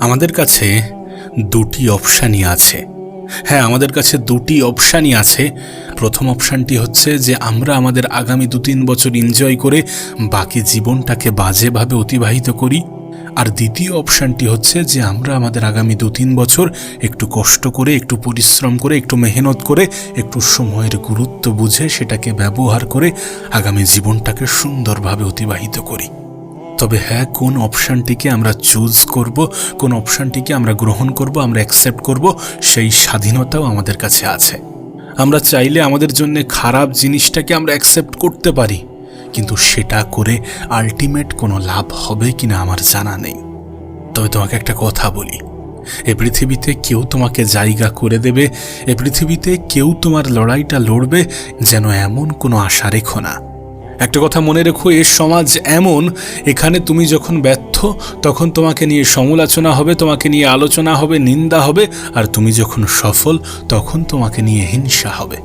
আমাদের কাছে দুটি অপশানই আছে। হ্যাঁ আমাদের কাছে দুটি অপশানই আছে। প্রথম অপশানটি হচ্ছে যে আমরা আমাদের আগামী দু তিন বছর এনজয় করে বাকি জীবনটাকে বাজেভাবে অতিবাহিত করি। আর দ্বিতীয় অপশানটি হচ্ছে যে আমরা আমাদের আগামী দু তিন বছর একটু কষ্ট করে, একটু পরিশ্রম করে, একটু মেহনত করে, একটু সময়ের গুরুত্ব বুঝে সেটাকে ব্যবহার করে আগামী জীবনটাকে সুন্দরভাবে অতিবাহিত করি। তবে হ্যাঁ কোন অপশানটিকে আমরা চুজ করব, কোন অপশানটিকে আমরা গ্রহণ করব, আমরা অ্যাকসেপ্ট করব, সেই স্বাধীনতাও আমাদের কাছে আছে। আমরা চাইলে আমাদের জন্য খারাপ জিনিসটাকে আমরা অ্যাকসেপ্ট করতে পারি, কিন্তু সেটা করে আলটিমেট কোনো লাভ হবে কিনা আমার জানা নেই। তবে তোমাকে একটা কথা বলি, এ পৃথিবীতে কেউ তোমাকে জায়গা করে দেবে, এ পৃথিবীতে কেউ তোমার লড়াইটা লড়বে যেন এমন কোনো আশা রেখো না। একটা কথা মনে রেখো, এ সমাজ এমন, এখানে তুমি যখন ব্যর্থ, তখন তোমাকে নিয়ে সমালোচনা হবে, তোমাকে নিয়ে আলোচনা হবে, নিন্দা হবে, আর তুমি যখন সফল, তখন তোমাকে নিয়ে হিংসা হবে।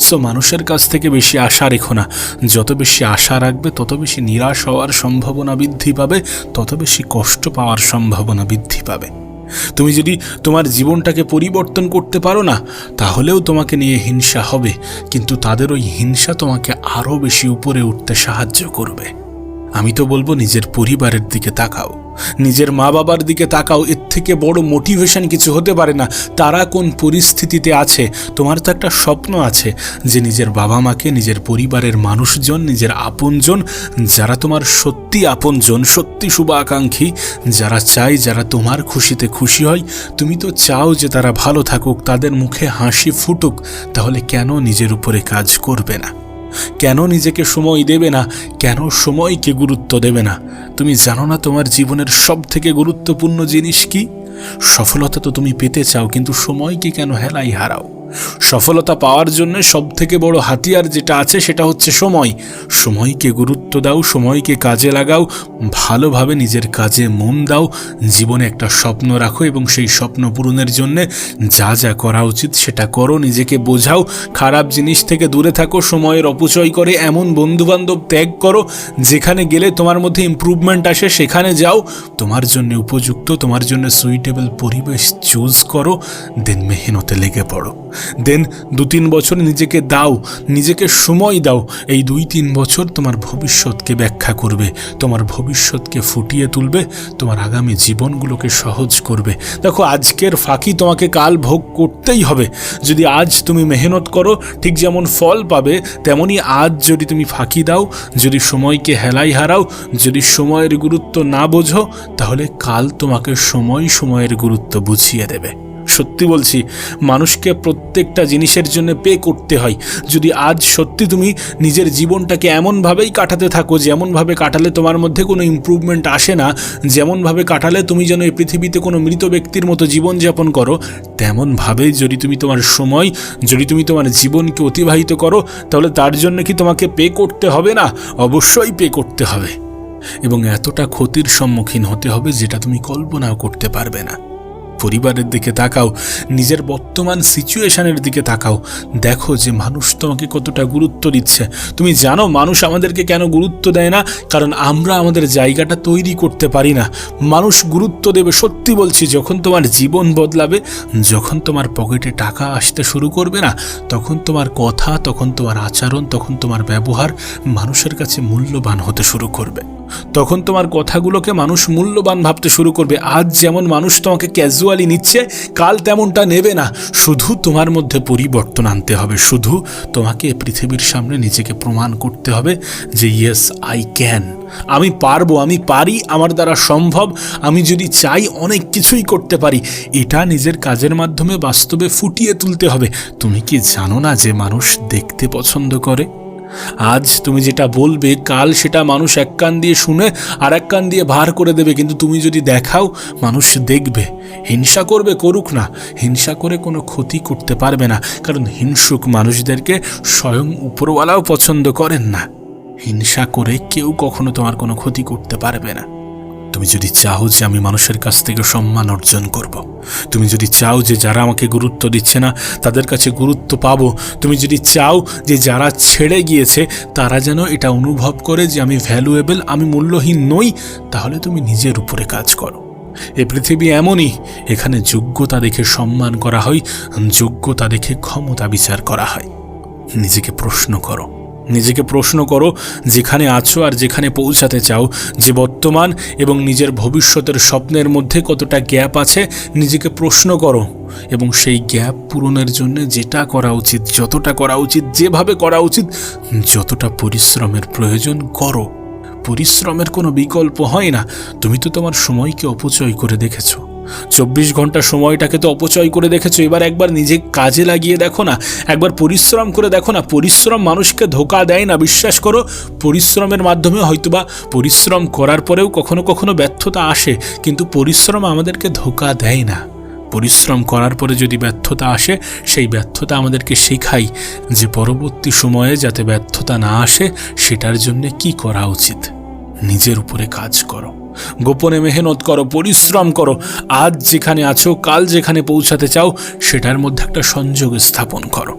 সো মানুষের কাছ থেকে বেশি আশা রেখো না। যত বেশি আশা রাখবে, তত বেশি নিরাশ হওয়ার সম্ভাবনা বৃদ্ধি পাবে, তত বেশি কষ্ট পাওয়ার সম্ভাবনা বৃদ্ধি পাবে। তুমি যদি তোমার জীবনটাকে পরিবর্তন করতে পারো না, তাহলেও তোমাকে নিয়ে হিংসা হবে, কিন্তু তাদের ওই হিংসা তোমাকে আরও বেশি উপরে উঠতে সাহায্য করবে। আমি তো বলব নিজের পরিবারের দিকে তাকাও। নিজের মা বাবার দিকে তাকাও, এর থেকে বড় মোটিভেশন কিছু হতে পারে না। তারা কোন পরিস্থিতিতে আছে, তোমার তো একটা স্বপ্ন আছে যে নিজের বাবা মাকে, নিজের পরিবারের মানুষজন, নিজের আপনজন, যারা তোমার সত্যি আপনজন, সত্যি শুভাকাঙ্ক্ষী, যারা চায় যারা তোমার খুশিতে খুশি হয়, তুমি তো চাও যে তারা ভালো থাকুক, তাদের মুখে হাসি ফুটুক, তাহলে কেন নিজের উপরে কাজ করবে না? কেন নিজেকে সময় দেবে না? কেন সময়কে গুরুত্ব দেবে না? তুমি জানো না তোমার জীবনের সব থেকে গুরুত্বপূর্ণ জিনিস কি? সফলতা তো তুমি পেতে চাও, কিন্তু সময়কে কেন হেলাই হারাও? সফলতা পাওয়ার জন্য সব থেকে বড় হাতিয়ার যেটা আছে সেটা হচ্ছে সময়। সময়কে গুরুত্ব দাও, সময়কে কাজে লাগাও, ভালোভাবে নিজের কাজে মন দাও, জীবনে একটা স্বপ্ন রাখো এবং সেই স্বপ্ন পূরণের জন্যে যা যা করা উচিত সেটা করো, নিজেকে বোঝাও, খারাপ জিনিস থেকে দূরে থাকো, সময়ের অপচয় করে এমন বন্ধুবান্ধব ত্যাগ করো, যেখানে গেলে তোমার মধ্যে ইম্প্রুভমেন্ট আসে, সেখানে যাও, তোমার জন্য উপযুক্ত, তোমার জন্য সুইটেবল পরিবেশ চুজ করো, দেন মেহনতে লেগে পড়ো। দেন দু তিন বছর নিজেকে দাও, নিজেকে সময় দাও। এই দুই তিন বছর তোমার ভবিষ্যৎকে ব্যাখ্যা করবে, তোমার ভবিষ্যৎকে ফুটিয়ে তুলবে, তোমার আগামী জীবনগুলোকে সহজ করবে। দেখো, আজকের ফাঁকি তোমাকে কাল ভোগ করতেই হবে। যদি আজ তুমি মেহনত করো, ঠিক যেমন ফল পাবে, তেমনি আজ যদি তুমি ফাঁকি দাও, যদি সময়কে হেলাই হারাও, যদি সময়ের গুরুত্ব না বোঝো, তাহলে কাল তোমাকে সময় সময়ের গুরুত্ব বুঝিয়ে দেবে। সত্যি বলছি, মানুষকে প্রত্যেকটা জিনিসের জন্য পে করতে হয়। যদি আজ সত্যি তুমি নিজের জীবনটাকে এমনভাবেই কাটাতে থাকো, যেমনভাবে কাটালে তোমার মধ্যে কোনো ইম্প্রুভমেন্ট আসে না, যেমনভাবে কাটালে তুমি যেন এই পৃথিবীতে কোনো মৃত ব্যক্তির মতো জীবনযাপন করো তেমনভাবে যদি তুমি তোমার সময়, যদি তুমি তোমার জীবনকে অতিবাহিত করো, তাহলে তার জন্য কি তোমাকে পে করতে হবে না? অবশ্যই পে করতে হবে। এবং এতটা ক্ষতির সম্মুখীন হতে হবে যেটা তুমি কল্পনাও করতে পারবে না। পরিবারের দিকে তাকাও, নিজের বর্তমান সিচুয়েশনের দিকে তাকাও। দেখো যে মানুষ তোমাকে কতটা গুরুত্ব দিচ্ছে। তুমি জানো মানুষ আমাদেরকে কেন গুরুত্ব দেয় না? কারণ আমরা আমাদের জায়গাটা তৈরি করতে পারি না। মানুষ গুরুত্ব দেবে, সত্যি বলছি, যখন তোমার জীবন বদলাবে, যখন তোমার পকেটে টাকা আসতে শুরু করবে না, তখন তোমার কথা, তখন তোমার আচরণ, তখন তোমার ব্যবহার মানুষের কাছে মূল্যবান হতে শুরু করবে। তখন তোমার কথাগুলোকে মানুষ মূল্যবান ভাবতে শুরু করবে। আজ যেমন মানুষ তোমাকে ক্যাজুয়ালি নিচ্ছে, কাল তেমনটা নেবে না। শুধু তোমার মধ্যে পরিবর্তন আনতে হবে। শুধু তোমাকে পৃথিবীর সামনে নিজেকে প্রমাণ করতে হবে যে ইয়েস আই ক্যান আমি পারব, আমি পারি, আমার দ্বারা সম্ভব। আমি যদি চাই অনেক কিছুই করতে পারি, এটা নিজের কাজের মাধ্যমে বাস্তবে ফুটিয়ে তুলতে হবে। তুমি কি জানো না যে মানুষ দেখতে পছন্দ করে? আজ তুমি যেটা বলবে, কাল সেটা মানুষ এক কান দিয়ে শুনে আর এক কান দিয়ে ভার করে দেবে। কিন্তু তুমি যদি দেখাও, মানুষ দেখবে। হিংসা করবে, করুক না। হিংসা করে কোনো ক্ষতি করতে পারবে না। কারণ হিংসুক মানুষদেরকে স্বয়ং উপরওয়ালাও পছন্দ করেন না। হিংসা করে কেউ কখনো তোমার কোনো ক্ষতি করতে পারবে না। তুমি যদি চাও যে আমি মানুষের কাছ থেকে সম্মান অর্জন করব। তুমি যদি চাও যে যারা আমাকে গুরুত্ব দিচ্ছে না, তাদের কাছে গুরুত্ব পাবো, তুমি যদি চাও যে যারা ছেড়ে গিয়েছে, তারা যেন এটা অনুভব করে যে আমি ভ্যালুয়েবল আমি মূল্যহীন নই, তাহলে তুমি নিজের উপরে কাজ করো এ পৃথিবী এমনই, এখানে যোগ্যতা দেখে সম্মান করা হয়, যোগ্যতা দেখে ক্ষমতা বিচার করা হয় নিজেকে প্রশ্ন করো নিজেকে প্রশ্ন করো, যেখানে আছো আর যেখানে পৌঁছাতে চাও। যে বর্তমান এবং নিজের ভবিষ্যতের স্বপ্নের মধ্যে কতটা গ্যাপ আছে, নিজেকে প্রশ্ন করো। এবং সেই গ্যাপ পূরণের জন্য যেটা করা উচিত, যতটা করা উচিত, যেভাবে করা উচিত, যতটা পরিশ্রমের প্রয়োজন করো। পরিশ্রমের কোনো বিকল্প হয় না। তুমি তো তোমার সময়কে অপচয় করে দেখেছ। চব্বিশ ঘণ্টা সময়টাকে তো অপচয় করে দেখেছ, এবার একবার নিজে কাজে লাগিয়ে দেখো না, একবার পরিশ্রম করে দেখো না, পরিশ্রম মানুষকে ধোকা দেয় না, বিশ্বাস করো, পরিশ্রমের মাধ্যমে হয়তোবা পরিশ্রম করার পরেও কখনো কখনো ব্যর্থতা আসে, কিন্তু পরিশ্রম আমাদেরকে ধোকা দেয় না। পরিশ্রম করার পরে যদি ব্যর্থতা আসে, সেই ব্যর্থতা আমাদেরকে শেখাই যে পরবর্তী সময়ে যাতে ব্যর্থতা না আসে, সেটার জন্য কি করা উচিত? নিজের উপরে কাজ করো। গোপনে মেহনত করো, পরিশ্রম করো। আজ যেখানে আছো, কাল যেখানে পৌঁছাতে চাও, সেটার মধ্যে একটা সংযোগ স্থাপন করো।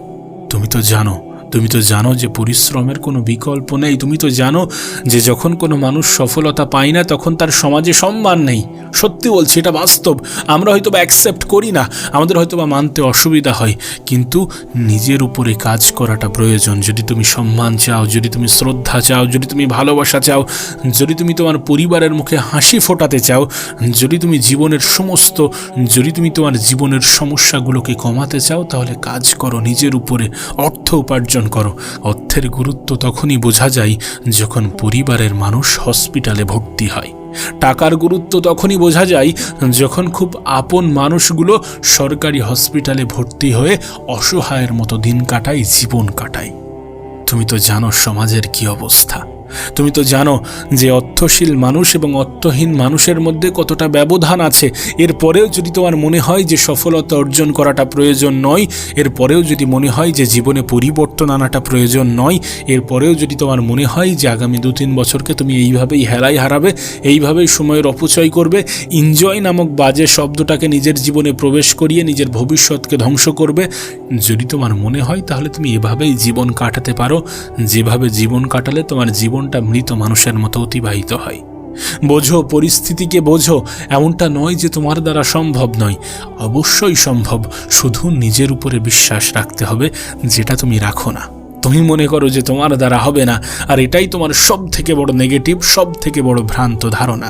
তুমি তো জানো তুমি তো জানো যে পরিশ্রমের কোনো বিকল্প নেই। তুমি তো জানো যে যখন কোনো মানুষ সফলতা পায় না, তখন তার সমাজে সম্মান নেই। সত্যি বলছি, এটা বাস্তব। আমরা হয়তো বা অ্যাকসেপ্ট করি না, আমাদের হয়তো বা মানতে অসুবিধা হয়। কিন্তু নিজের উপরে কাজ করাটা প্রয়োজন। যদি তুমি সম্মান চাও, যদি তুমি শ্রদ্ধা চাও, যদি তুমি ভালোবাসা চাও, যদি তুমি তোমার পরিবারের মুখে হাসি ফোটাতে চাও, যদি তুমি জীবনের সমস্ত, যদি তুমি তোমার জীবনের সমস্যাগুলোকে কমাতে চাও, তাহলে কাজ করো নিজের উপরে। অর্থ উপার্জন করো। অর্থের গুরুত্ব তখনই বোঝা যায় যখন পরিবারের মানুষ হসপিটালে ভর্তি হয়। টাকার গুরুত্ব তখনই বোঝা যায় যখন খুব আপন মানুষগুলো সরকারি হসপিটালে ভর্তি হয়ে অসহায়ের মতো দিন কাটায়, জীবন কাটায়। তুমি তো জানো সমাজের কি অবস্থা। তুমি তো জানো যে অর্থশীল মানুষ এবং অর্থহীন মানুষের মধ্যে কতটা ব্যবধান আছে। এরপরেও যদি তোমার মনে হয় যে সফলতা অর্জন করাটা প্রয়োজন নয়, এরপরেও যদি মনে হয় যে জীবনে পরিবর্তন আনাটা প্রয়োজন নয়, এরপরেও যদি তোমার মনে হয় যে আগামী দু তিন বছরকে তুমি এইভাবেই হেলাই হারাবে, এইভাবেই সময়ের অপচয় করবে এনজয় নামক বাজে শব্দটাকে নিজের জীবনে প্রবেশ করিয়ে নিজের ভবিষ্যৎকে ধ্বংস করবে, যদি তোমার মনে হয় তাহলে তুমি এভাবেই জীবন কাটাতে পারো। যেভাবে জীবন কাটালে তোমার জীবনটা মৃত মানুষের মতো অতিবাহিত হয়। বোঝো, পরিস্থিতিকে বোঝো, এমনটা নয় যে তোমার দ্বারা সম্ভব নয়। অবশ্যই সম্ভব, শুধু নিজের উপরে বিশ্বাস রাখতে হবে, যেটা তুমি রাখো না। তুমি মনে করো যে তোমার দ্বারা হবে না, আর এটাই তোমার সব থেকে বড় নেগেটিভ সব থেকে বড় ভ্রান্ত ধারণা।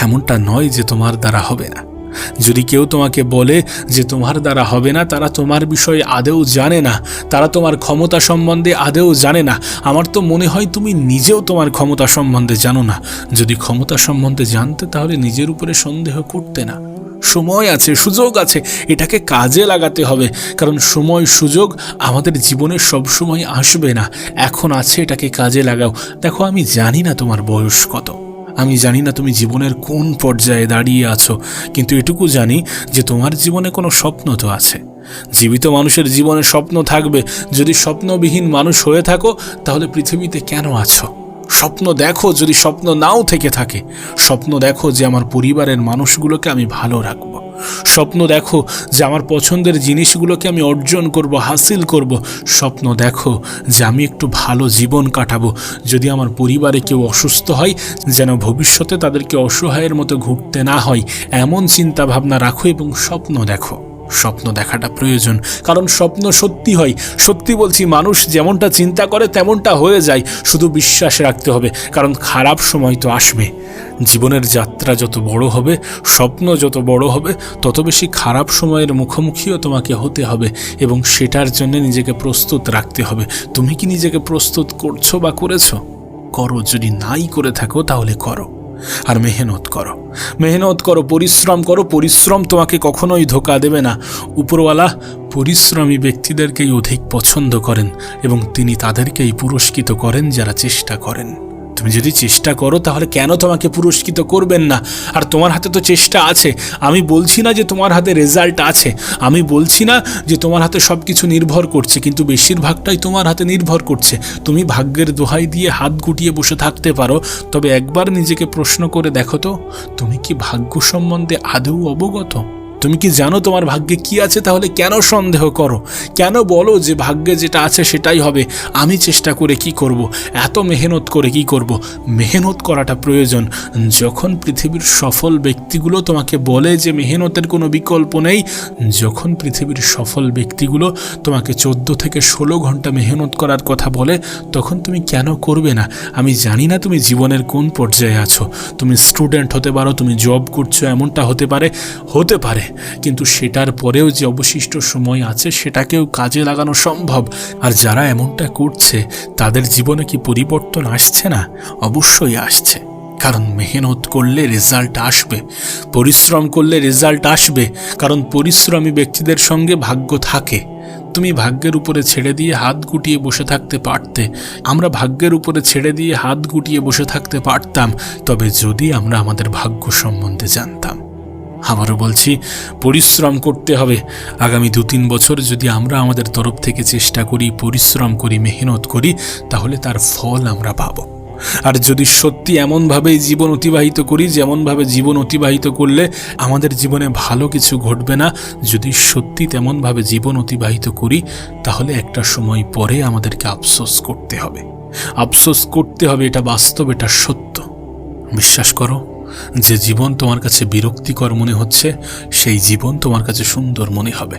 এমনটা নয় যে তোমার দ্বারা হবে না। যদি কেউ তোমাকে বলে যে তোমার দ্বারা হবে না, তারা তোমার বিষয়ে আদেও জানে না। তারা তোমার ক্ষমতা সম্বন্ধে আদেও জানে না। আমার তো মনে হয় তুমি নিজেও তোমার ক্ষমতা সম্বন্ধে জানো না। যদি ক্ষমতা সম্বন্ধে জানতে, তাহলে নিজের উপরে সন্দেহ করতে না। সময় আছে, সুযোগ আছে, এটাকে কাজে লাগাতে হবে। কারণ সময়, সুযোগ আমাদের জীবনে সব সময় আসবে না। এখন আছে, এটাকে কাজে লাগাও। দেখো, আমি জানি না তোমার বয়স কত। আমি জানি না তুমি জীবনের কোন পর্যায়ে দাঁড়িয়ে আছো, কিন্তু এটুকু জানি যে তোমার জীবনে কোনো স্বপ্ন তো আছে। জীবিত মানুষের জীবনে স্বপ্ন থাকবে। যদি স্বপ্নবিহীন মানুষ হয়ে থাকো, তাহলে পৃথিবীতে কেন আছো? স্বপ্ন দেখো যদি স্বপ্ন নাও থেকে থাকে। স্বপ্ন দেখো যে আমার পরিবারের মানুষগুলোকে আমি ভালো রাখব। স্বপ্ন দেখো যে আমার পছন্দের জিনিসগুলোকে আমি অর্জন করব, হাসিল করব। স্বপ্ন দেখো যে আমি একটু ভালো জীবন কাটাবো। যদি আমার পরিবারে কেউ অসুস্থ হয়, যেন ভবিষ্যতে তাদেরকে অসহায়ের মতো ঘুরতে না হয়। এমন চিন্তাভাবনা রাখো এবং স্বপ্ন দেখো। স্বপ্ন দেখাটা প্রয়োজন। কারণ স্বপ্ন সত্যি হয়। সত্যি বলছি, মানুষ যেমনটা চিন্তা করে তেমনটা হয়ে যায়। শুধু বিশ্বাস রাখতে হবে। কারণ খারাপ সময় তো আসবে। জীবনের যাত্রা যত বড় হবে, স্বপ্ন যত বড় হবে, তত বেশি খারাপ সময়ের মুখোমুখিও তোমাকে হতে হবে। এবং সেটার জন্য নিজেকে প্রস্তুত রাখতে হবে। তুমি কি নিজেকে প্রস্তুত করছ বা করেছ? করো। যদি নাই করে থাকো, তাহলে করো। আর মেহনত করো। মেহনত করো, পরিশ্রম করো, পরিশ্রম তোমাকে কখনোই ধোকা দেবে না। উপরওয়ালা পরিশ্রমী ব্যক্তিদেরকেই অধিক পছন্দ করেন এবং তিনি তাদেরকেই পুরস্কৃত করেন যারা চেষ্টা করেন। তুমি যদি চেষ্টা করো, তাহলে কেন তোমাকে পুরস্কৃত করবেন না? আর তোমার হাতে তো চেষ্টা আছে। আমি বলছি না যে তোমার হাতে রেজাল্ট আছে। আমি বলছি না যে তোমার হাতে সব কিছু নির্ভর করছে, কিন্তু বেশিরভাগটাই তোমার হাতে নির্ভর করছে। তুমি ভাগ্যের দোহাই দিয়ে হাত গুটিয়ে বসে থাকতে পারো, তবে একবার নিজেকে প্রশ্ন করে দেখো তো, তুমি কি ভাগ্য সম্বন্ধে আদৌ অবগত? তুমি কি জানো তোমার ভাগ্যে কি আছে? তাহলে কেন সন্দেহ করো? কেন বলো যে ভাগ্যে যেটা আছে সেটাই হবে? আমি চেষ্টা করে কি করব? এত মেহনত করে কি করব? মেহনত করাটা প্রয়োজন। যখন পৃথিবীর সফল ব্যক্তিগুলো তোমাকে বলে যে মেহনতের কোনো বিকল্প নেই, যখন পৃথিবীর সফল ব্যক্তিগুলো তোমাকে চোদ্দ থেকে ষোলো ঘণ্টা মেহনত করার কথা বলে, তখন তুমি কেন করবে না? আমি জানি না তুমি জীবনের কোন পর্যায়ে আছো। তুমি স্টুডেন্ট হতে পারো, তুমি জব করছ, এমনটা হতে পারে হতে পারে। কিন্তু সেটার পরেও যে অবশিষ্ট সময় আছে সেটাকেও কাজে লাগানো সম্ভব। আর যারা এমনটা করছে, তাদের জীবনে কি পরিবর্তন আসছে না? অবশ্যই আসছে। কারণ মেহনত করলে রেজাল্ট আসবে। পরিশ্রম করলে রেজাল্ট আসবে। কারণ পরিশ্রমী ব্যক্তিদের সঙ্গে ভাগ্য থাকে। তুমি ভাগ্যের উপরে ছেড়ে দিয়ে হাত গুটিয়ে বসে থাকতে পারতে। আমরা ভাগ্যের উপরে ছেড়ে দিয়ে হাত গুটিয়ে বসে থাকতে পারতাম। তবে যদি আমরা আমাদের ভাগ্য সম্বন্ধে জানতাম। আবারও বলছি, পরিশ্রম করতে হবে। আগামী দু তিন বছর যদি আমরা আমাদের তরফ থেকে চেষ্টা করি, পরিশ্রম করি, মেহনত করি, তাহলে তার ফল আমরা পাবো। আর যদি সত্যি এমনভাবেই জীবন অতিবাহিত করি, যেমনভাবে জীবন অতিবাহিত করলে আমাদের জীবনে ভালো কিছু ঘটবে না। যদি সত্যি তেমনভাবে জীবন অতিবাহিত করি, তাহলে একটা সময় পরে আমাদেরকে আফসোস করতে হবে। আফসোস করতে হবে, এটা বাস্তব, এটা সত্য। বিশ্বাস করো? যে জীবন তোমার কাছে বিরক্তিকর মনে হচ্ছে, সেই জীবন তোমার কাছে সুন্দর মনে হবে।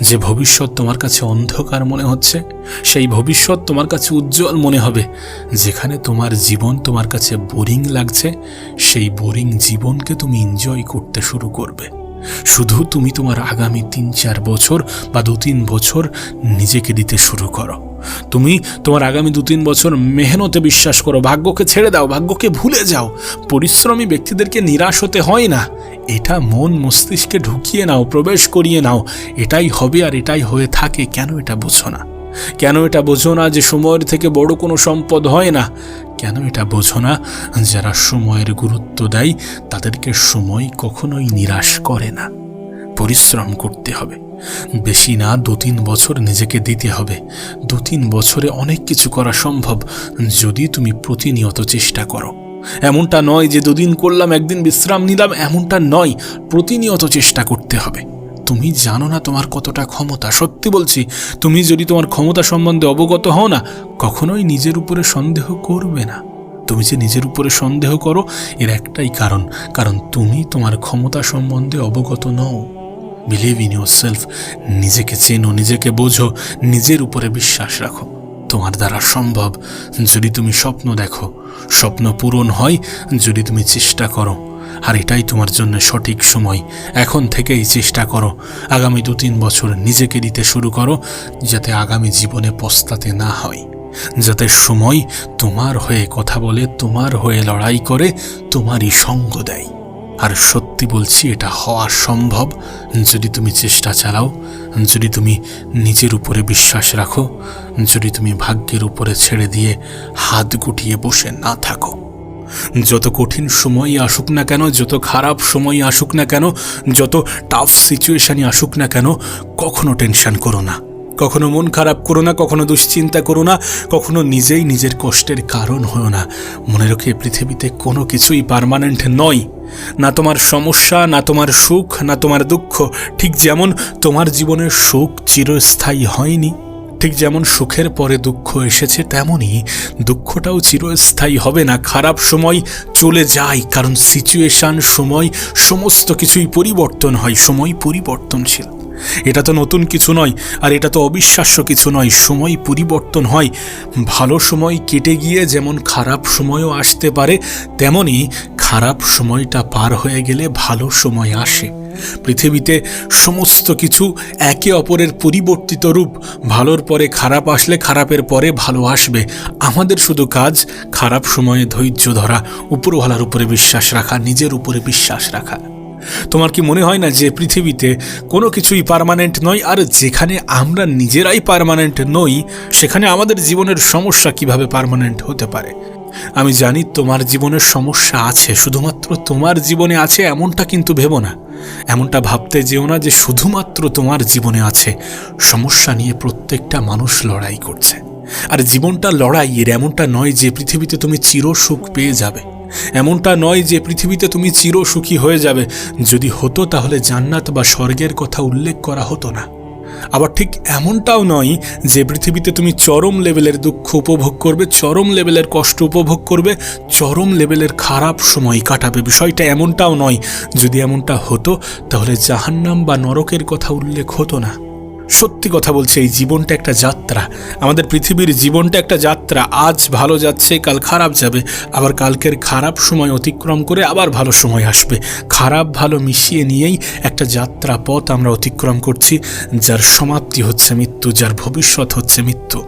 যে ভবিষ্যৎ তোমার কাছে অন্ধকার মনে হচ্ছে, সেই ভবিষ্যৎ তোমার কাছে উজ্জ্বল মনে হবে। যেখানে তোমার জীবন তোমার কাছে বোরিং লাগছে, সেই বোরিং জীবনকে তুমি এনজয় করতে শুরু করবে। শুধু তুমি তোমার আগামী তিন, চার বছর বা দু, তিন বছর নিজেকে দিতে শুরু করো। তুমি তোমার আগামী দু, তিন বছর মেহনতে বিশ্বাস করো, ভাগ্যকে ছেড়ে দাও, ভাগ্যকে ভুলে যাও। পরিশ্রমী ব্যক্তিদেরকে নিরাশ হতে হয় না। এটা মন মস্তিষ্কে ঢুকিয়ে নাও, প্রবেশ করিয়ে নাও। এটাই হবে আর এটাই হয়ে থাকে, কেন এটা বোঝো না। কেন এটা বোঝো না যে সময়ের থেকে বড় কোনো সম্পদ হয় না? কেন এটা বোঝো না যারা সময়ের গুরুত্ব দেয়, তাদেরকে সময় কখনোই নিরাশ করে না। পরিশ্রম করতে হবে। বেশি না, দু তিন বছর নিজেকে দিতে হবে। দু তিন বছরে অনেক কিছু করা সম্ভব যদি তুমি প্রতিনিয়ত চেষ্টা করো। এমনটা নয় যে দুদিন করলাম, একদিন বিশ্রাম নিলাম, এমনটা নয়। প্রতিনিয়ত চেষ্টা করতে হবে। তুমি জানো না তোমার কতটা ক্ষমতা? সত্যি বলছি, তুমি যদি তোমার ক্ষমতা সম্বন্ধে অবগত হও না, কখনোই নিজের উপরে সন্দেহ করবে না। তুমি যে নিজের উপরে সন্দেহ করো, এর একটাই কারণ কারণ তুমি তোমার ক্ষমতা সম্বন্ধে অবগত নও। বিলিভ ইন ইউর সেলফ নিজেকে চেনো, নিজেকে বোঝো, নিজের উপরে বিশ্বাস রাখো। তোমার দ্বারা সম্ভব, যদি তুমি স্বপ্ন দেখো, স্বপ্ন পূরণ হয়, যদি তুমি চেষ্টা করো আর এটাই তোমার জন্য সঠিক সময়। এখন থেকেই চেষ্টা করো। আগামী দু তিন বছর নিজেকে দিতে শুরু করো, যাতে আগামী জীবনে পস্তাতে না হয়। যাতে সময় তোমার হয়ে কথা বলে, তোমার হয়ে লড়াই করে, তোমারই সঙ্গ দেয়। আর সত্যি বলছি, এটা হওয়া সম্ভব। যদি তুমি চেষ্টা চালাও, যদি তুমি নিজের উপরে বিশ্বাস রাখো, যদি তুমি ভাগ্যের উপরে ছেড়ে দিয়ে হাত গুটিয়ে বসে না থাকো। যত কঠিন সময়ই আসুক না কেন, যত খারাপ সময়ই আসুক না কেন, যত টাফ সিচুয়েশানই আসুক না কেন, কখনো টেনশন করো না। কখনো মন খারাপ করো না, কখনো দুশ্চিন্তা করো না, কখনো নিজেই নিজের কষ্টের কারণ হও না। মনে রেখে পৃথিবীতে কোনো কিছুই পার্মানেন্ট নয়। না তোমার সমস্যা, না তোমার সুখ, না তোমার দুঃখ, ঠিক যেমন তোমার জীবনের সুখ চিরস্থায়ী হয়নি। ঠিক যেমন সুখের পরে দুঃখ এসেছে তেমনই দুঃখটাও চিরস্থায়ী হবে না। খারাপ সময় চলে যায়, কারণ সিচুয়েশান সময়, সমস্ত কিছুই পরিবর্তন হয়, সময় পরিবর্তনশীল। এটা তো নতুন কিছু নয়, আর এটা তো অবিশ্বাস্য কিছু নয়। সময় পরিবর্তন হয়। ভালো সময় কেটে গিয়ে যেমন খারাপ সময়ও আসতে পারে, তেমনই খারাপ সময়টা পার হয়ে গেলে ভালো সময় আসে। পৃথিবীতে সমস্ত কিছু একে অপরের পরিবর্তিত রূপ। ভালোর পরে খারাপ আসলে খারাপের পরে ভালো আসবে। আমাদের শুধু কাজ খারাপ সময়ে ধৈর্য ধরা, উপরওয়ালার উপরে বিশ্বাস রাখা, নিজের উপরে বিশ্বাস রাখা। তোমার কি মনে হয় না যে পৃথিবীতে কোনো কিছুই পারমানেন্ট নয়? আর যেখানে আমরা নিজেরাই পার্মানেন্ট নই, সেখানে আমাদের জীবনের সমস্যা কীভাবে পার্মানেন্ট হতে পারে? আমি জানি তোমার জীবনের সমস্যা আছে, শুধুমাত্র তোমার জীবনে আছে এমনটা কিন্তু ভেবো না। এমনটা ভাবতে যেও না যে শুধুমাত্র তোমার জীবনে আছে। সমস্যা নিয়ে প্রত্যেকটা মানুষ লড়াই করছে। আর জীবনটা লড়াইয়ের এমনটা নয় যে পৃথিবীতে তুমি চিরসুখ পেয়ে যাবে। এমনটা নয় যে পৃথিবীতে তুমি চিরসুখী হয়ে যাবে। যদি হতো তাহলে জান্নাত বা স্বর্গের কথা উল্লেখ করা হতো না। আবার ঠিক এমনটাও নয় যে পৃথিবীতে তুমি চরম লেভেলের দুঃখ উপভোগ করবে, চরম লেভেলের কষ্ট উপভোগ করবে, চরম লেভেলের খারাপ সময় কাটাবে। বিষয়টা এমনটাও নয়। যদি এমনটা হতো, তাহলে জাহান্নাম বা নরকের কথা উল্লেখ হতো না। সত্যি কথা বলছে, এই জীবনটা একটা যাত্রা। আমাদের পৃথিবীর জীবনটা একটা যাত্রা। আজ ভালো যাচ্ছে, কাল খারাপ যাবে। আবার কালকের খারাপ সময় অতিক্রম করে আবার ভালো সময় আসবে। খারাপ, ভালো মিশিয়ে নিয়েই একটা যাত্রা পথ আমরা অতিক্রম করছি, যার সমাপ্তি হচ্ছে মৃত্যু, যার ভবিষ্যৎ হচ্ছে মৃত্যু।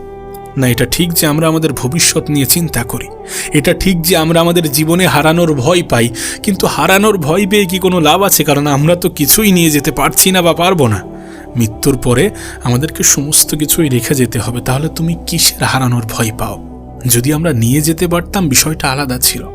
না, এটা ঠিক যে আমরা আমাদের ভবিষ্যৎ নিয়ে চিন্তা করি। এটা ঠিক যে আমরা আমাদের জীবনে হারানোর ভয় পাই, কিন্তু হারানোর ভয় পেয়ে কি কোনো লাভ আছে? কারণ আমরা তো কিছুই নিয়ে যেতে পারছি না বা পারব না। মৃত্যুর পরে আমাদেরকে সমস্ত কিছুই রেখে যেতে হবে, তাহলে তুমি কিসের হারানোর ভয় পাও? যদি আমরা নিয়ে যেতে পারতাম, বিষয়টা আলাদা ছিল।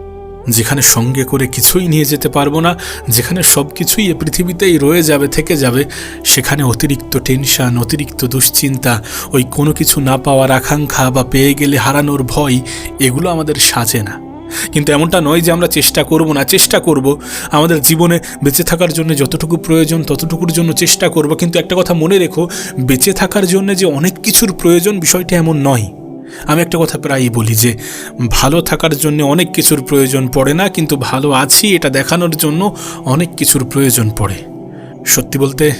যেখানে সঙ্গে করে কিছুই নিয়ে যেতে পারব না, যেখানে সব কিছুই এ পৃথিবীতেই রয়ে যাবে, থেকে যাবে, সেখানে অতিরিক্ত টেনশন, অতিরিক্ত দুশ্চিন্তা, ওই কোনো কিছু না পাওয়ার আকাঙ্ক্ষা বা পেয়ে গেলে হারানোর ভয়, এগুলো আমাদের সাজে না। কিন্তু এমনটা নয় যে আমরা চেষ্টা করব না, চেষ্টা করব। আমাদের জীবনে বেঁচে থাকার জন্য যতটুকু প্রয়োজন, ততটুকুর জন্য চেষ্টা করব। কিন্তু একটা কথা মনে রেখো, বেঁচে থাকার জন্য যে অনেক কিছুর প্রয়োজন বিষয়টা এমন নয়। আমি একটা কথা প্রায়ই বলি যে, ভালো থাকার জন্য অনেক কিছুর প্রয়োজন পড়ে না, কিন্তু ভালো আছি এটা দেখানোর জন্য অনেক কিছুর প্রয়োজন পড়ে। সত্যি বলতে,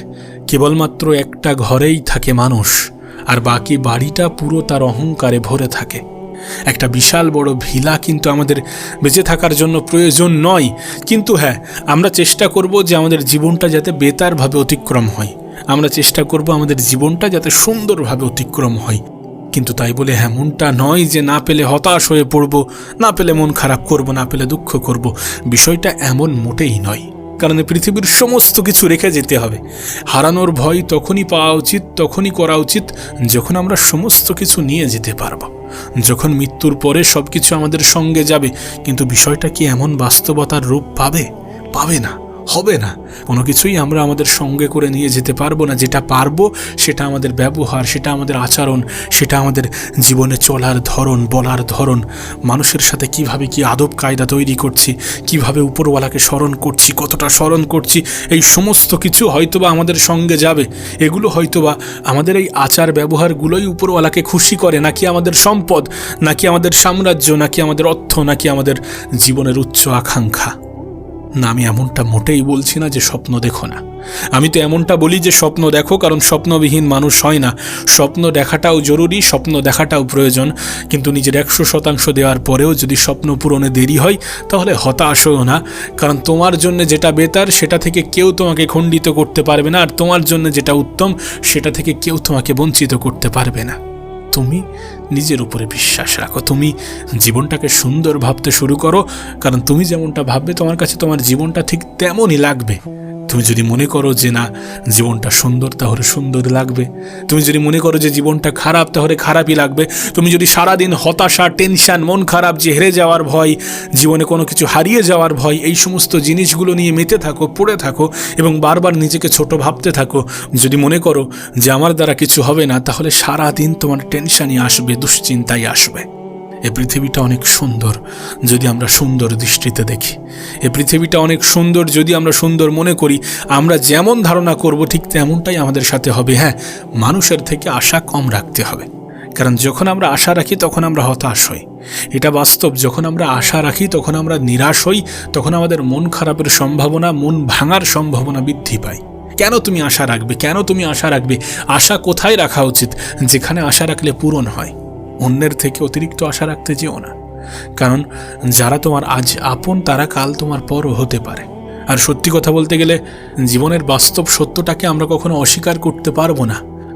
কেবলমাত্র একটা ঘরেই থাকে মানুষ, আর বাকি বাড়িটা পুরো তার অহংকারে ভরে থাকে। একটা বিশাল বড় ভিলা কিন্তু আমাদের বেঁচে থাকার জন্য প্রয়োজন নয়। কিন্তু হ্যাঁ আমরা চেষ্টা করব যে আমাদের জীবনটা যাতে বেতারভাবে অতিক্রম হয়। আমরা চেষ্টা করব আমাদের জীবনটা যাতে সুন্দরভাবে অতিক্রম হয়। কিন্তু তাই বলে এমনটা নয় যে না পেলে হতাশ হয়ে পড়ব, না পেলে মন খারাপ করব, না পেলে দুঃখ করব। বিষয়টা এমন মোটেই নয়। কারণ পৃথিবীর সমস্ত কিছু রেখে যেতে হবে। হারানোর ভয় তখনই পাওয়া উচিত, তখনই করা উচিত, যখন আমরা সমস্ত কিছু নিয়ে যেতে পারব। যখন মৃত্যুর পরে সবকিছু আমাদের সঙ্গে যাবে, কিন্তু বিষয়টা কি এমন বাস্তবতার রূপ পাবে? পাবে না। হবে না। কোনো কিছুই আমরা আমাদের সঙ্গে করে নিয়ে যেতে পারব না। যেটা পারব, সেটা আমাদের ব্যবহার, সেটা আমাদের আচরণ, সেটা আমাদের জীবনে চলার ধরন, বলার ধরন। মানুষের সাথে কীভাবে কি আদব কায়দা তৈরি করছি, কীভাবে উপরওয়ালাকে স্মরণ করছি, কতটা স্মরণ করছি, এই সমস্ত কিছু হয়তোবা আমাদের সঙ্গে যাবে। এগুলো হয়তোবা আমাদের এই আচার ব্যবহারগুলোই উপরওয়ালাকে খুশি করে, নাকি আমাদের সম্পদ, নাকি আমাদের সাম্রাজ্য, নাকি আমাদের অর্থ, নাকি আমাদের জীবনের উচ্চ আকাঙ্ক্ষা। না, আমি এমনটা মোটেই বলছি না যে স্বপ্ন দেখো না। আমি তো এমনটা বলি যে স্বপ্ন দেখো, কারণ স্বপ্নবিহীন মানুষ হয় না। স্বপ্ন দেখাটাও জরুরি, স্বপ্ন দেখাটাও প্রয়োজন। কিন্তু নিজের একশো শতাংশ দেওয়ার পরেও যদি স্বপ্ন পূরণে দেরি হয়, তাহলে হতাশ হও না। কারণ তোমার জন্য যেটা বেতার, সেটা থেকে কেউ তোমাকে খণ্ডিত করতে পারবে না। আর তোমার জন্য যেটা উত্তম, সেটা থেকে কেউ তোমাকে বঞ্চিত করতে পারবে না। তুমি নিজের উপরে বিশ্বাস রাখো। তুমি জীবনটাকে সুন্দর ভাবতে শুরু করো, কারণ তুমি যেমনটা ভাববে, তোমার কাছে তোমার জীবনটা ঠিক তেমনই লাগবে। তুমি যদি মনে করো যে না, জীবনটা সুন্দর তাহলে সুন্দর লাগবে। তুমি যদি মনে করো যে জীবনটা খারাপ তাহলে খারাপই লাগবে। তুমি যদি সারাদিন হতাশা, টেনশন, মন খারাপ যে হেরে যাওয়ার ভয়, জীবনে কোনো কিছু হারিয়ে যাওয়ার ভয়, এই সমস্ত জিনিসগুলো নিয়ে মেতে থাকো, পড়ে থাকো এবং বারবার নিজেকে ছোট ভাবতে থাকো। যদি মনে করো যে আমার দ্বারা কিছু হবে না, তাহলে সারা দিন তোমার টেনশনই আসবে, দুশ্চিন্তাই আসবে। এ পৃথিবীটা অনেক সুন্দর যদি আমরা সুন্দর দৃষ্টিতে দেখি। এ পৃথিবীটা অনেক সুন্দর যদি আমরা সুন্দর মনে করি। আমরা যেমন ধারণা করব, ঠিক তেমনটাই আমাদের সাথে হবে। হ্যাঁ মানুষের থেকে আশা কম রাখতে হবে। কারণ যখন আমরা আশা রাখি, তখন আমরা হতাশ হই। এটা বাস্তব। যখন আমরা আশা রাখি, তখন আমরা নিরাশ হই। তখন আমাদের মন খারাপের সম্ভাবনা, মন ভাঙার সম্ভাবনা বৃদ্ধি পায়। কেন তুমি আশা রাখবে? কেন তুমি আশা রাখবে? আশা কোথায় রাখা উচিত? যেখানে আশা রাখলে পূরণ হয়। অন্যের থেকে অতিরিক্ত আশা রাখতে যেও না। কারণ যারা তোমার আজ আপন, তারা কাল তোমার পরও হতে পারে। আর সত্যি কথা বলতে গেলে, জীবনের বাস্তব সত্যটাকে আমরা কখনো অস্বীকার করতে পারব না।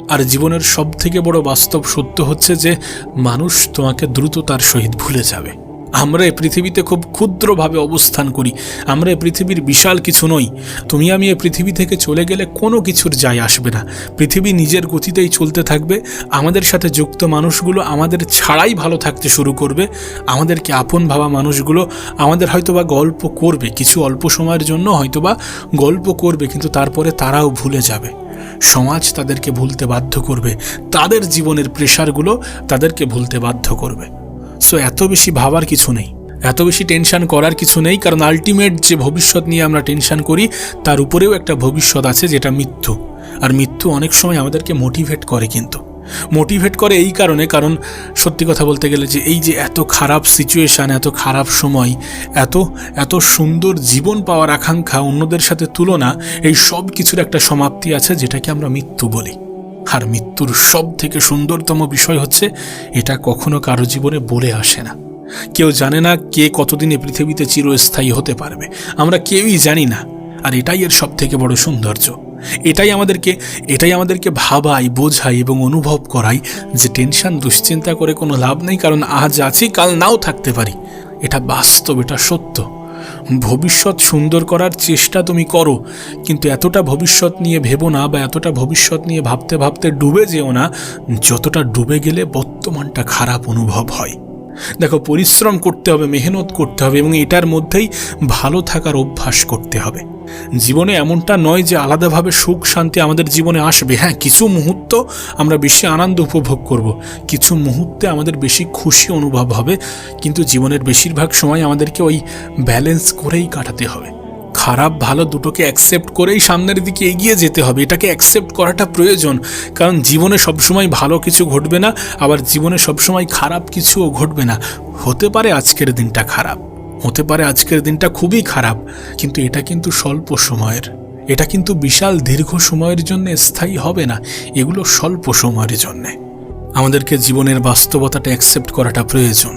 আর জীবনের সব থেকে বড় বাস্তব সত্য হচ্ছে যে, মানুষ তোমাকে দ্রুততার সহিত ভুলে যাবে। আমরা এই পৃথিবীতে খুব ক্ষুদ্রভাবে অবস্থান করি। আমরা এই পৃথিবীর বিশাল কিছু নই। তুমি আমি এ পৃথিবী থেকে চলে গেলে কোনো কিছুর যায় আসবে না। পৃথিবী নিজের গতিতেই চলতে থাকবে। আমাদের সাথে যুক্ত মানুষগুলো আমাদের ছাড়াই ভালো থাকতে শুরু করবে। আমাদেরকে আপন ভাবা মানুষগুলো আমাদের হয়তোবা গল্প করবে। কিছু অল্প সময়ের জন্য হয়তোবা গল্প করবে, কিন্তু তারপরে তারাও ভুলে যাবে। সমাজ তাদেরকে ভুলতে বাধ্য করবে। তাদের জীবনের প্রেশারগুলো তাদেরকে ভুলতে বাধ্য করবে। সো এত বেশি ভাবার কিছু নেই। এত বেশি টেনশন করার কিছু নেই, কারণ আলটিমেট যে ভবিষ্যৎ নিয়ে আমরা টেনশন করি, তার উপরেও একটা ভবিষ্যৎ আছে যেটা মৃত্যু। আর মৃত্যু অনেক সময় আমাদেরকে মোটিভেট করে কিন্তু। মোটিভেট করে এই কারণে, কারণ সত্যি কথা বলতে গেলে যে এই যে এত খারাপ সিচুয়েশান এত খারাপ সময়, এত এত সুন্দর জীবন পাওয়ার আকাঙ্ক্ষা অন্যদের সাথে তুলনা, এই সব কিছুর একটা সমাপ্তি আছে যেটাকে আমরা মৃত্যু বলি। আর মৃত্যুর সব থেকে সুন্দরতম বিষয় হচ্ছে, এটা কখনো কারও জীবনে বলে আসে না। কেউ জানে না কে কতদিন এ পৃথিবীতে চিরস্থায়ী হতে পারবে। আমরা কেউই জানি না, আর এটাই এর সব থেকে বড় সৌন্দর্য। এটাই আমাদেরকে এটাই আমাদেরকে ভাবাই বোঝাই এবং অনুভব করাই যে টেনশন, দুশ্চিন্তা করে কোনো লাভ নেই, কারণ আজ আছি, কাল নাও থাকতে পারি। এটা বাস্তব, এটা সত্য। ভবিষ্যৎ সুন্দর করার চেষ্টা তুমি করো, কিন্তু এতটা ভবিষ্যৎ নিয়ে ভেবো না বা এতটা ভবিষ্যৎ নিয়ে ভাবতে ভাবতে ডুবে যেও না, যতটা ডুবে গেলে বর্তমানটা খারাপ অনুভব হয়। দেখো, পরিশ্রম করতে হবে, মেহনত করতে হবে এবং এটার মধ্যেই ভালো থাকার অভ্যাস করতে হবে। জীবনে এমনটা নয় যে আলাদাভাবে সুখ, শান্তি আমাদের জীবনে আসবে। হ্যাঁ কিছু মুহূর্ত আমরা বেশি আনন্দ উপভোগ করব, কিছু মুহূর্তে আমাদের বেশি খুশি অনুভব হবে, কিন্তু জীবনের বেশিরভাগ সময় আমাদেরকে ওই ব্যালেন্স করেই কাটাতে হবে। খারাপ, ভালো দুটোকে অ্যাকসেপ্ট করেই সামনের দিকে এগিয়ে যেতে হবে। এটাকে অ্যাকসেপ্ট করাটা প্রয়োজন, কারণ জীবনে সবসময় ভালো কিছু ঘটবে না, আবার জীবনে সবসময় খারাপ কিছুও ঘটবে না। হতে পারে আজকের দিনটা খারাপ। হতে পারে আজকের দিনটা খুবই খারাপ, কিন্তু এটা কিন্তু স্বল্প সময়ের। এটা কিন্তু বিশাল দীর্ঘ সময়ের জন্য স্থায়ী হবে না, এগুলো স্বল্প সময়ের জন্যে। আমাদেরকে জীবনের বাস্তবতাটা অ্যাকসেপ্ট করাটা প্রয়োজন।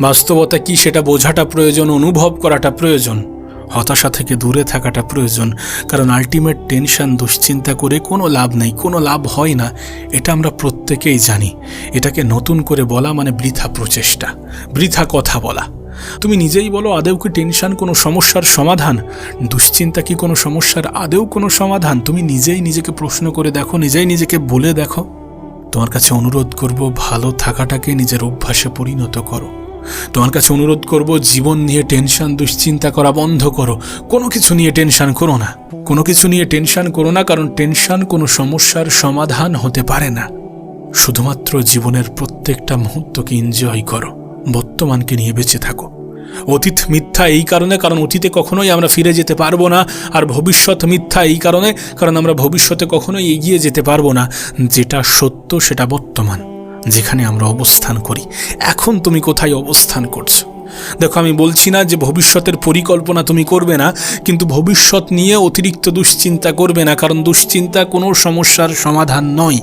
বাস্তবতা কি সেটা বোঝাটা প্রয়োজন, অনুভব করাটা প্রয়োজন, হতাশা থেকে দূরে থাকাটা প্রয়োজন, কারণ আলটিমেট টেনশন দুশ্চিন্তা করে কোনো লাভ নেই, কোনো লাভ হয় না, এটা আমরা প্রত্যেকেই জানি। এটাকে নতুন করে বলা মানে বৃথা প্রচেষ্টা, বৃথা কথা বলা। তুমি নিজেই বলো আদেও কি টেনশন কোনো সমস্যার সমাধান? দুশ্চিন্তা কি কোনো সমস্যার আদেও কোনো সমাধান? তুমি নিজেই নিজেকে প্রশ্ন করে দেখো, নিজেই নিজেকে বলে দেখো। তোমার কাছে অনুরোধ করব, ভালো থাকাটাকে নিজের অভ্যাসে পরিণত করো। তোমার কাছে অনুরোধ করব, জীবন নিয়ে টেনশন, দুশ্চিন্তা করা বন্ধ করো। কোনো কিছু নিয়ে টেনশন করো না। কোনো কিছু নিয়ে টেনশন করো না, কারণ টেনশন কোনো সমস্যার সমাধান হতে পারে না। শুধুমাত্র জীবনের প্রত্যেকটা মুহূর্তকে এনজয় করো। বর্তমানকে নিয়ে বেঁচে থাকো। অতীত মিথ্যা এই কারণে, কারণ অতীতে কখনোই আমরা ফিরে যেতে পারব না, আর ভবিষ্যৎ মিথ্যা এই কারণে, কারণ আমরা ভবিষ্যতে কখনোই এগিয়ে যেতে পারব না। যেটা সত্য, সেটা বর্তমান, যেখানে আমরা অবস্থান করি। এখন তুমি কোথায় অবস্থান করছ? দেখো, আমি বলছি না যে ভবিষ্যতের পরিকল্পনা তুমি করবে না, কিন্তু ভবিষ্যৎ নিয়ে অতিরিক্ত দুশ্চিন্তা করবে না, কারণ দুশ্চিন্তা কোনো সমস্যার সমাধান নয়।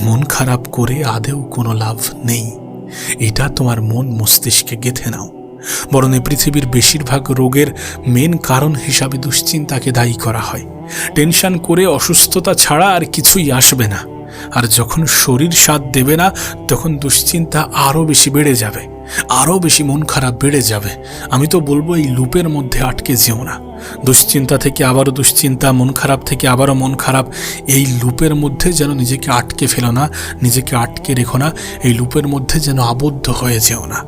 মন খারাপ করে আদেও কোনো লাভ নেই। এটা তোমার মন মস্তিষ্কে গেঁথে নাও। বরং এই পৃথিবীর বেশিরভাগ রোগের মেন কারণ হিসাবে দুশ্চিন্তাকে দায়ী করা হয়। টেনশন করে অসুস্থতা ছাড়া আর কিছুই আসবে না। আর যখন শরীর সাথ দেবে না, তখন দুশ্চিন্তা আরও বেশি বেড়ে যাবে। আরও বেশি মন খারাপ বেড়ে যাবে। আমি তো বলব, এই লুপের মধ্যে আটকে যেও না। দুশ্চিন্তা থেকে আবারও দুশ্চিন্তা, মন খারাপ থেকে আবারও মন খারাপ, এই লুপের মধ্যে যেন নিজেকে আটকে ফেলো না, নিজেকে আটকে রেখো না, এই লুপের মধ্যে যেন আবদ্ধ হয়ে যেও না।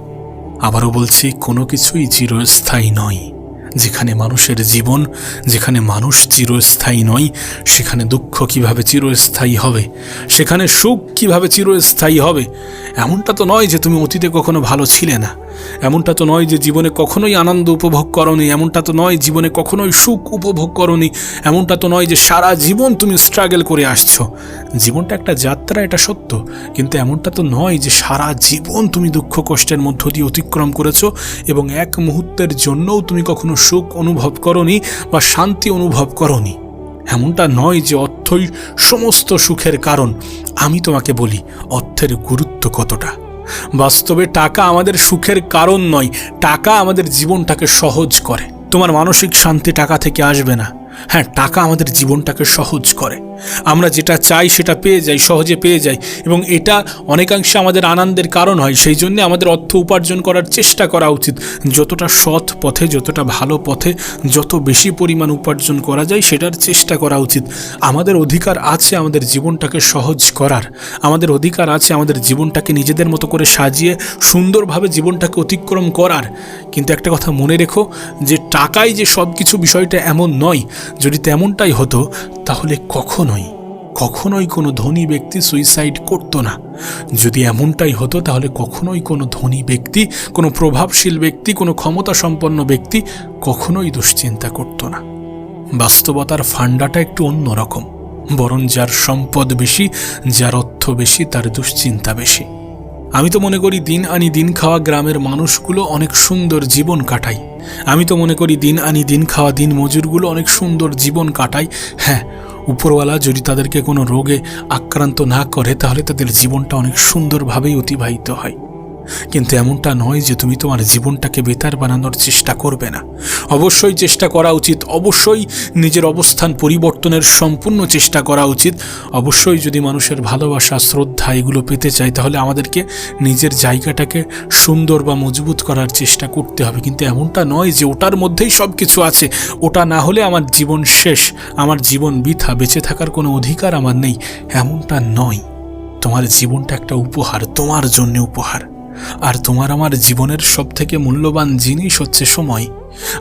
আবারও বলছি, কোনো কিছুই চিরস্থায়ী নয়। যেখানে মানুষের জীবন, যেখানে মানুষ চিরস্থায়ী নয়, সেখানে দুঃখ কীভাবে চিরস্থায়ী হবে? সেখানে সুখ কীভাবে চিরস্থায়ী হবে? এমনটা তো নয় যে তুমি অতীতে কখনো ভালো ছিলে না। এমনটা তো নয় যে জীবনে কখনোই আনন্দ উপভোগ করনি, এমনটা তো নয় জীবনে কখনোই সুখ উপভোগ করনি, এমনটা তো নয় যে সারা জীবন তুমি স্ট্রাগল করে আসছো। জীবনটা একটা যাত্রা, এটা সত্য, কিন্তু এমনটা তো নয় যে সারা জীবন তুমি দুঃখ কষ্টের মধ্য দিয়ে অতিক্রম করেছ এবং এক মুহূর্তের জন্যও তুমি কখনো সুখ অনুভব করনি বা শান্তি অনুভব করনি। এমনটা নয় যে অর্থই সমস্ত সুখের কারণ। আমি তোমাকে বলি, অর্থের গুরুত্ব কতটা? বাস্তবে টাকা আমাদের সুখের কারণ নয়, টাকা আমাদের জীবনটাকে সহজ করে। তোমার মানসিক শান্তি টাকা থেকে আসবে না। হ্যাঁ টাকা আমাদের জীবনটাকে সহজ করে। আমরা যেটা চাই সেটা পেয়ে যাই, সহজে পেয়ে যাই এবং এটা অনেকাংশে আমাদের আনন্দের কারণ হয়। সেই জন্যে আমাদের অর্থ উপার্জন করার চেষ্টা করা উচিত। যতটা সৎ পথে, যতটা ভালো পথে, যত বেশি পরিমাণ উপার্জন করা যায় সেটার চেষ্টা করা উচিত। আমাদের অধিকার আছে আমাদের জীবনটাকে সহজ করার। আমাদের অধিকার আছে আমাদের জীবনটাকে নিজেদের মতো করে সাজিয়ে, সুন্দরভাবে জীবনটাকে অতিক্রম করার। কিন্তু একটা কথা মনে রেখো যে, টাকাই যে সব কিছু বিষয়টা এমন নয়। যদি তেমনটাই হতো, তাহলে কখনোই কখনোই কোনো ধনী ব্যক্তি সুইসাইড করতো না। যদি এমনটাই হতো, তাহলে কখনোই কোনো ধনী ব্যক্তি, কোনো প্রভাবশীল ব্যক্তি, কোনো ক্ষমতা সম্পন্ন ব্যক্তি কখনোই দুশ্চিন্তা করতো না। বাস্তবতার ফান্ডাটা একটু অন্যরকম, বরং যার সম্পদ বেশি, যার অর্থ বেশি, তার দুশ্চিন্তা বেশি। আমি তো মনে করি দিন আনি দিন খাওয়া গ্রামের মানুষগুলো অনেক সুন্দর জীবন কাটায়। আমি তো মনে করি দিন আনি দিন খাওয়া দিন মজুরগুলো অনেক সুন্দর জীবন কাটায়। হ্যাঁ উপরওয়ালা যদি তাদেরকে কোনো রোগে আক্রান্ত না করে, তাহলে তাদের জীবনটা অনেক সুন্দরভাবেই অতিবাহিত হয়। কিন্তু এমনটা নয় যে তুমি তোমার জীবনটাকে বেতার বানানোর চেষ্টা করবে না। অবশ্যই চেষ্টা করা উচিত, অবশ্যই নিজের অবস্থান পরিবর্তনের সম্পূর্ণ চেষ্টা করা উচিত। অবশ্যই যদি মানুষের ভালোবাসা, শ্রদ্ধা এগুলো পেতে চাই তাহলে আমাদেরকে নিজের জায়গাটাকে সুন্দর বা মজবুত করার চেষ্টা করতে হবে। কিন্তু এমনটা নয় যে ওটার মধ্যেই সব কিছু আছে। ওটা না হলে আমার জীবন শেষ, আমার জীবন বৃথা, বেঁচে থাকার কোনো অধিকার আমার নেই। এমনটা নয়। তোমার জীবনটা একটা উপহার, তোমার জন্য উপহার। আর তোমার আমার জীবনের সব থেকে মূল্যবান জিনিস হচ্ছে সময়।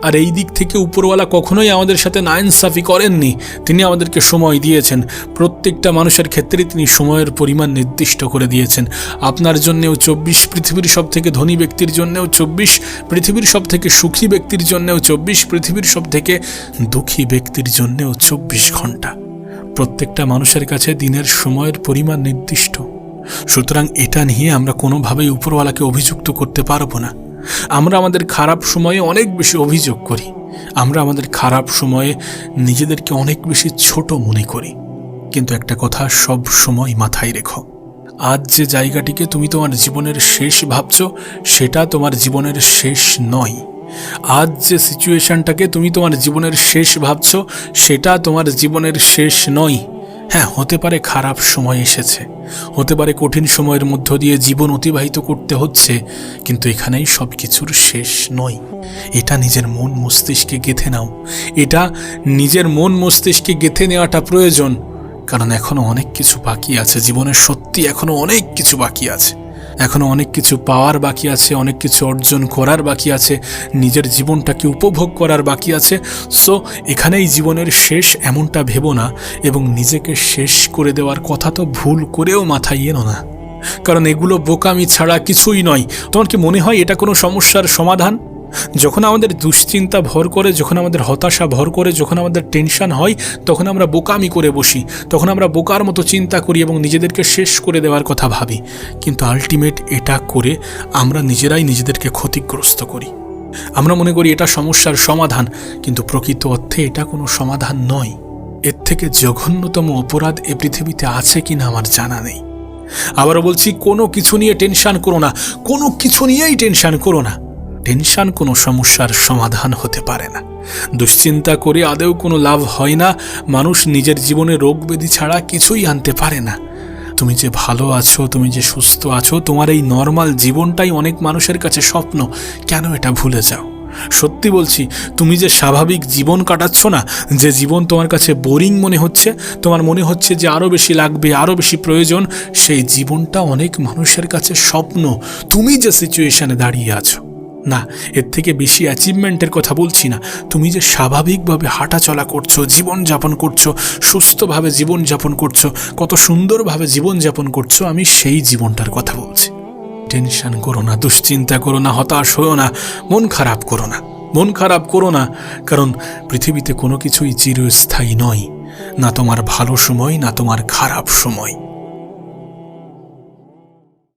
আর এই দিক থেকে উপরওয়ালা কখনোই আমাদের সাথে নাইনসাফি করেননি, তিনি আমাদেরকে সময় দিয়েছেন। প্রত্যেকটা মানুষের ক্ষেত্রে তিনি সময়ের পরিমাণ নির্দিষ্ট করে দিয়েছেন। আপনার জন্যেও চব্বিশ পৃথিবীর সব থেকে ধনী ব্যক্তির জন্যেও চব্বিশ পৃথিবীর সব থেকে সুখী ব্যক্তির জন্যেও চব্বিশ পৃথিবীর সব থেকে দুঃখী ব্যক্তির জন্যেও চব্বিশ ঘণ্টা। প্রত্যেকটা মানুষের কাছে দিনের সময়ের পরিমাণ নির্দিষ্ট। সুতরাং এটা নিয়ে আমরা কোনোভাবেই উপরওয়ালাকে অভিযুক্ত করতে পারব না। আমরা আমাদের খারাপ সময়ে অনেক বেশি অভিযোগ করি। আমরা আমাদের খারাপ সময়ে নিজেদেরকে অনেক বেশি ছোট মনে করি। কিন্তু একটা কথা সব সময় মাথায় রেখো। আজ যে জায়গাটিকে তুমি তোমার জীবনের শেষ ভাবছ, সেটা তোমার জীবনের শেষ নয়। আজ যে সিচুয়েশনটাকে তুমি তোমার জীবনের শেষ ভাবছ, সেটা তোমার জীবনের শেষ নয়। হ্যাঁ হতে পারে খারাপ সময় এসেছে। হতে পারে কঠিন সময়ের মধ্য দিয়ে জীবন অতিবাহিত করতে হচ্ছে, কিন্তু এখানেই সব কিছুর শেষ নয়। এটা নিজের মন মস্তিষ্কে গেঁথে নাও। এটা নিজের মন মস্তিষ্কে গেঁথে নেওয়াটা প্রয়োজন, কারণ এখনও অনেক কিছু বাকি আছে। জীবনের সত্যি এখনও অনেক কিছু বাকি আছে। এখনও অনেক কিছু পাওয়ার বাকি আছে, অনেক কিছু অর্জন করার বাকি আছে, নিজের জীবনটাকে উপভোগ করার বাকি আছে। সো এখানেই জীবনের শেষ এমনটা ভেবো না এবং নিজেকে শেষ করে দেওয়ার কথা তো ভুল করেও মাথায় এনো না। কারণ এগুলো বোকামি ছাড়া কিছুই নয়। তোমার কি মনে হয় এটা কোনো সমস্যার সমাধান? যখন আমাদের দুশ্চিন্তা ভর করে, যখন আমাদের হতাশা ভর করে, যখন আমাদের টেনশন হয়, তখন আমরা বোকামি করে বসি, তখন আমরা বোকার মতো চিন্তা করি এবং নিজেদেরকে শেষ করে দেওয়ার কথা ভাবি। কিন্তু আলটিমেট এটা করে আমরা নিজেরাই নিজেদেরকে ক্ষতিগ্রস্ত করি। আমরা মনে করি এটা সমস্যার সমাধান, কিন্তু প্রকৃত অর্থে এটা কোনো সমাধান নয়। এর থেকে জঘন্যতম অপরাধ এ পৃথিবীতে আছে কিনা আমার জানা নেই। আবারও বলছি, কোনো কিছু নিয়ে টেনশান করো না, কোনো কিছু নিয়েই টেনশন করো না। টেনশন, কোনো সমস্যার সমাধান হতে পারে না। দুশ্চিন্তা করে আদেও কোনো লাভ হয় না। মানুষ নিজের জীবনে রোগ ব্যাধি ছাড়া কিছুই আনতে পারে না। তুমি যে ভালো আছো, তুমি যে সুস্থ আছো, তোমার এই নর্মাল জীবনটাই অনেক মানুষের কাছে স্বপ্ন। কেন এটা ভুলে যাও? সত্যি বলছি, তুমি যে স্বাভাবিক জীবন কাটাচ্ছ না, যে জীবন তোমার কাছে বোরিং মনে হচ্ছে, তোমার মনে হচ্ছে যে আরও বেশি লাগবে আরও বেশি প্রয়োজন, সেই জীবনটা অনেক মানুষের কাছে স্বপ্ন। তুমি যে সিচুয়েশনে দাঁড়িয়ে আছো। না, এর থেকে বেশি অ্যাচিভমেন্টের কথা বলছি না। তুমি যে স্বাভাবিকভাবে হাঁটাচলা করছ, জীবনযাপন করছ, সুস্থভাবে জীবনযাপন করছ, কত সুন্দরভাবে জীবনযাপন করছ, আমি সেই জীবনটার কথা বলছি। টেনশন করো না, দুশ্চিন্তা করো না, হতাশ হও না, মন খারাপ করো না, মন খারাপ করো না, কারণ পৃথিবীতে কোনো কিছুই চিরস্থায়ী নয়, না তোমার ভালো সময়, না তোমার খারাপ সময়।